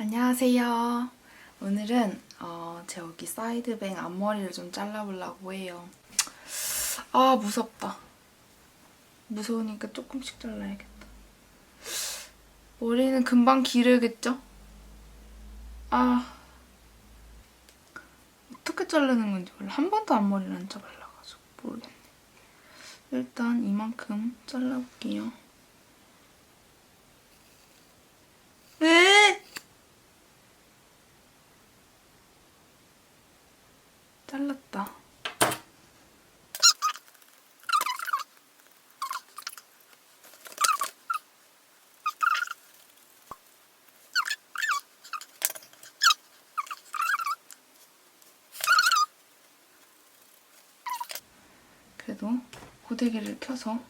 안녕하세요. 오늘은 어, 제 여기 사이드뱅 앞머리를 좀 잘라보려고 해요. 아 무섭다. 무서우니까 조금씩 잘라야겠다. 머리는 금방 기르겠죠? 아 어떻게 자르는 건지 몰라. 한 번도 앞머리를 안 잘라가지고 모르겠네. 일단 이만큼 잘라볼게요. 잘랐다. 그래도 고데기를 켜서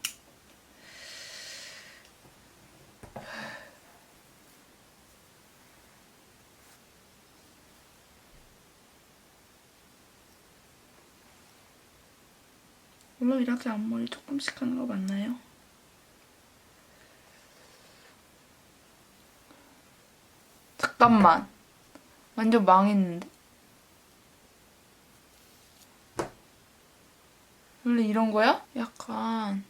물론 이렇게 앞머리 조금씩 하는 거 맞나요? 잠깐만. 완전 망했는데? 원래 이런 거야? 약간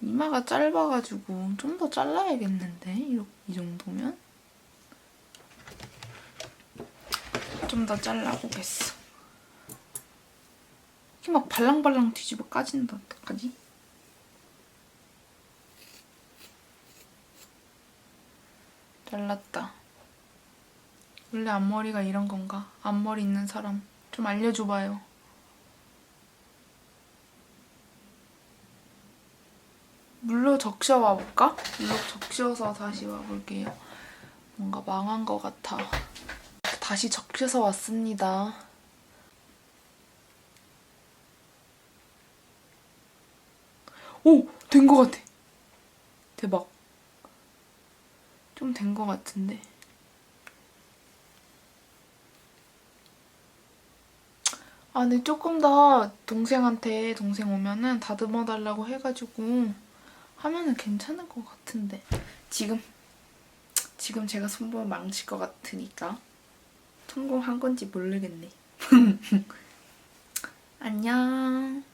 이마가 짧아가지고 좀 더 잘라야겠는데? 이, 이 정도면? 좀 더 잘라보겠어. 막 발랑발랑 뒤집어 까진다. 어떡하지? 잘랐다. 원래 앞머리가 이런 건가? 앞머리 있는 사람 좀 알려줘봐요. 물로 적셔 와볼까? 물로 적셔서 다시 와볼게요. 뭔가 망한 것 같아. 다시 적셔서 왔습니다. 오! 된 것 같아. 대박. 좀 된 것 같은데. 아, 근데 조금 더 동생한테 동생 오면은 다듬어 달라고 해가지고 하면은 괜찮을 것 같은데. 지금, 지금 제가 손보면 망칠 것 같으니까 성공한 건지 모르겠네. 안녕.